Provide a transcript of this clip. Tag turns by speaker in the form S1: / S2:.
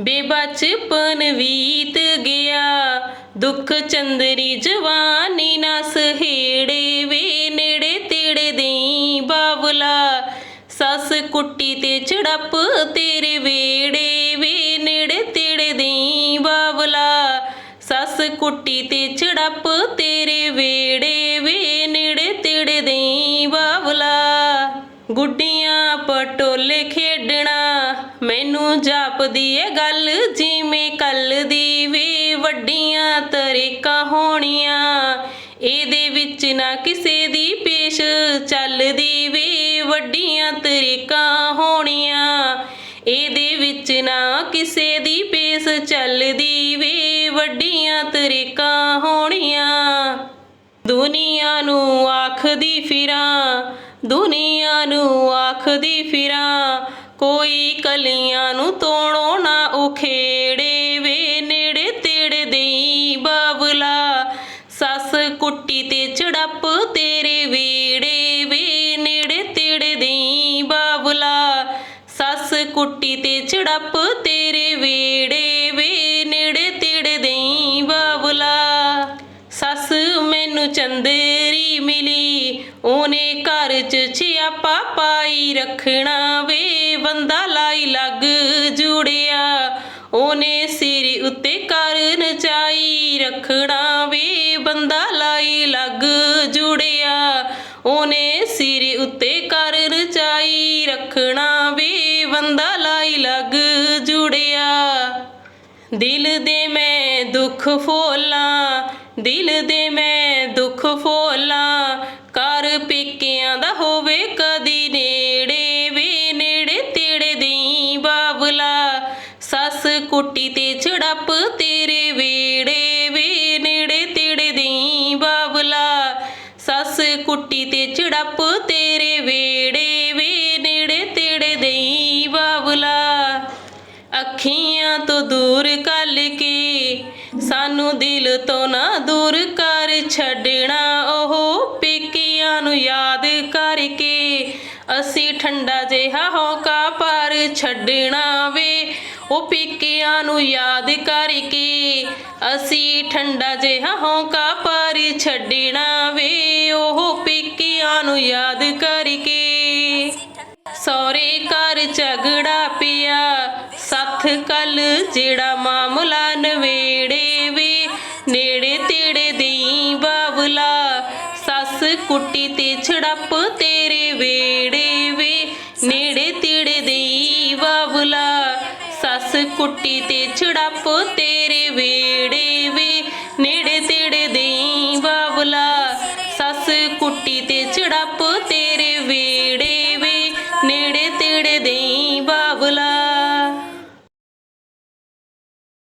S1: ਬੇਬਚਪਨ ਵੀਤ ਗਿਆ, ਦੁੱਖ ਚੰਦਰੀ ਜਵਾਨੀ ਨਾ ਸਹੇੜੇ ਵੇ, ਨੇੜੇ ਤੇੜੇ ਦੇਈ ਬਾਬਲਾ ਸੱਸ ਕੁੱਟੀ ਤੇ ਚੜਪ ਤੇਰੇ ਵੇੜੇ ਵੇ, ਨੇੜੇ ਤੇੜੇ ਦੇਈ ਬਾਬਲਾ ਸੱਸ ਕੁੱਟੀ ਤੇ ਚੜਪ ਤੇਰੇ ਵੇੜੇ ਵੇ, ਨੇੜੇ ਤੇੜੇ ਦੇਈ ਬਾਬਲਾ ਗੁੱਡੀਆਂ ਪਟੋਲੇ ਖੇਡਣਾ, ਮੈਨੂੰ ਜਾਪਦੀ ਏ ਗੱਲ ਜਿਵੇਂ ਕੱਲ ਦੀ ਵੀ ਵੱਡੀਆਂ ਤਰੀਕਾਂ ਹੋਣੀਆਂ। ਇਹਦੇ ਵਿੱਚ ਨਾ ਕਿਸੇ ਦੀ ਪੇਸ਼ ਚੱਲਦੀ ਵੀ ਵੱਡੀਆਂ ਤਰੀਕਾਂ ਹੋਣੀਆਂ। ਇਹਦੇ ਵਿੱਚ ਨਾ ਕਿਸੇ ਦੀ ਪੇਸ਼ ਚੱਲਦੀ ਵੀ ਵੱਡੀਆਂ ਤਰੀਕਾਂ ਹੋਣੀਆਂ। ਦੁਨੀਆ ਨੂੰ ਆਖਦੀ ਫਿਰਾਂ ਦੁਨੀਆ ਨੂੰ ਆਖਦੀ ਫਿਰਾਂ। ਕੋਈ ਕਲੀਆਂ ਨੂੰ ਤੋੜੋ ਨਾ ਉਖੇੜੇ ਵੇ ਨੇੜੇ ਤੇੜੇ ਦੇਈ ਬਾਬਲਾ ਸੱਸ ਕੁੱਟੀ ਤੇ ਚੜਪ ਤੇਰੇ ਵੇੜੇ ਵੇ ਨੇੜੇ ਤੇੜੇ ਦੇਈ ਬਾਬਲਾ ਸੱਸ ਕੁੱਟੀ ਤੇ ਚੜੱਪ ਤੇਰੇ ਵੇੜੇ ਵੇ ਨੇੜੇ ਤੇੜੇ ਦੇਈ ਬਾਬਲਾ ਸੱਸ ਮੈਨੂੰ ਚੰਦੇ ਚ ਛਿਆਪਾ ਪਾਈ ਰੱਖਣਾ ਵੇ, ਬੰਦਾ ਲਾਈ ਲੱਗ ਜੁੜਿਆ। ਉਹਨੇ ਸਿਰ ਉੱਤੇ ਕਰ ਨਚਾਈ ਰੱਖਣਾ ਵੇ, ਬੰਦਾ ਲਾਈ ਲੱਗ ਜੁੜਿਆ। ਉਹਨੇ ਸਿਰ ਉੱਤੇ ਕਰ ਨਚਾਈ ਰੱਖਣਾ ਵੇ, ਬੰਦਾ ਲਾਈ ਲੱਗ ਜੁੜਿਆ। ਦਿਲ ਦੇ ਮੈਂ ਦੁੱਖ ਫੋਲਾਂ, ਦਿਲ ਦੇ ਮੈਂ ਤੇਰੇ ਵੇੜੇ ਵੇ ਨੇੜੇ ਤੇੜੇ ਦਈ ਬਾਬਲਾ। ਅੱਖੀਆਂ ਤੋਂ ਦੂਰ ਕੱਲ ਕੇ, ਸਾਨੂੰ ਦਿਲ ਤੋਂ ਨਾ ਦੂਰ ਕਰ ਛੱਡਣਾ, ਉਹ ਪੇਕਿਆਂ ਨੂੰ ਯਾਦ ਕਰਕੇ। ਅਸੀਂ ਠੰਡਾ ਜਿਹਾ ਹੌਕਾ ਪਰ ਛੱਡਣਾ ਵੇ, ਉਹ ਪੇਕਿਆਂ ਨੂੰ ਯਾਦ ਕਰਕੇ। ਅਸੀਂ ਠੰਡਾ ਜਿਹਾ ਹੌਕਾ ਪਰ ਛੱਡਣਾ ਵੇ, ਉਹ ਪੇਕਿਆਂ ਨੂੰ ਯਾਦ ਕਰਕੇ। ਸੌਰੇ ਘਰ ਝਗੜਾ ਪਿਆ। ਸੱਥ ਕੱਲ ਜਿਹੜਾ ਮਾਮਲਾ ਨਵੇੜੇ ਵੇ। ਨੇੜੇ ਤੇੜੇ ਦੇਈ ਬਾਬਲਾ ਸੱਸ ਕੁੱਟੀ ਤੇ ਛੜਪ ਤੇਰੇ ਵੇੜੇ ਵੇ। ਨੇੜੇ ਤੇੜੇ ਦੇਈ ਬਾਬਲਾ ਸੱਸ ਕੁੱਟੀ ਤੇ ਛੜਪ ਤੇਰੇ ਵੇੜੇ ਚੜਪ